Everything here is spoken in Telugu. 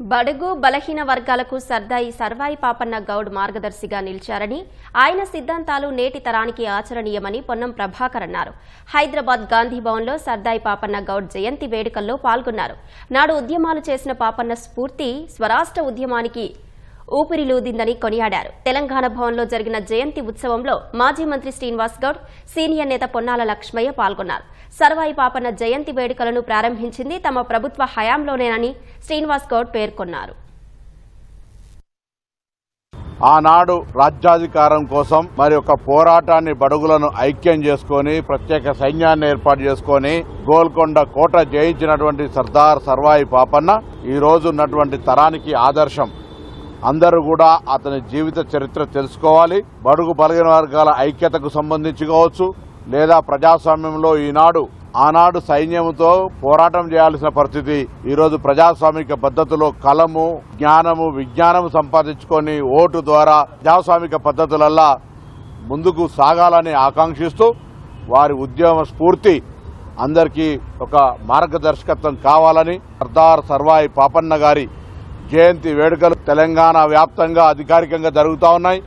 బడుగు బలహీన వర్గాలకు సర్దాయి సర్వాయి పాపన్న గౌడ్ మార్గదర్శిగా నిలిచారని ఆయన సిద్ధాంతాలు నేటి తరానికి ఆచరణీయమని పొన్నం ప్రభాకర్ అన్నారు. హైదరాబాద్ గాంధీ భవన్లో సర్దాయి పాపన్న గౌడ్ జయంతి వేడుకల్లో పాల్గొన్నారు. నాడు ఉద్యమాలు చేసిన పాపన్న స్ఫూర్తి స్వరాష్ట్ర ఉద్యమానికి ఊపిరిలూదిందని కొనియాడారు. తెలంగాణ భవన్లో జరిగిన జయంతి ఉత్సవంలో మాజీ మంత్రి శ్రీనివాస్ గౌడ్ సీనియర్ నేత పొన్నాల లక్ష్మయ్య పాల్గొన్నారు. సర్వాయి పాపన్న జయంతి వేడుకలను ప్రారంభించింది తమ ప్రభుత్వ హయాంలోనేనని శ్రీనివాస్ గౌడ్ పేర్కొన్నారు. ఆనాడు రాజ్యాధికారం కోసం మరి ఒక పోరాటాన్ని బడుగులను ఐక్యం చేసుకొని ప్రత్యేక సైన్యాన్ని ఏర్పాటు చేసుకొని గోల్కొండ కోట జయించినటువంటి సర్దార్ సర్వాయి పాపన్న ఈ రోజు ఉన్నటువంటి తరానికి ఆదర్శం. అందరూ కూడా అతని జీవిత చరిత్ర తెలుసుకోవాలి. బడుగు బలగిన వర్గాల ఐక్యతకు సంబంధించి కావచ్చు లేదా ప్రజాస్వామ్యంలో ఈనాడు ఆనాడు సైన్యంతో పోరాటం చేయాల్సిన పరిస్థితి ఈరోజు ప్రజాస్వామిక పద్ధతిలో కలము జ్ఞానము విజ్ఞానము సంపాదించుకొని ఓటు ద్వారా ప్రజాస్వామిక పద్ధతులల్లా ముందుకు సాగాలని ఆకాంక్షిస్తూ వారి ఉద్యమ స్ఫూర్తి అందరికీ ఒక మార్గదర్శకత్వం కావాలని సర్దార్ సర్వాయి పాపన్న గారి జయంతి వేడుకలు తెలంగాణ వ్యాప్తంగా అధికారికంగా జరుగుతూ ఉన్నాయి.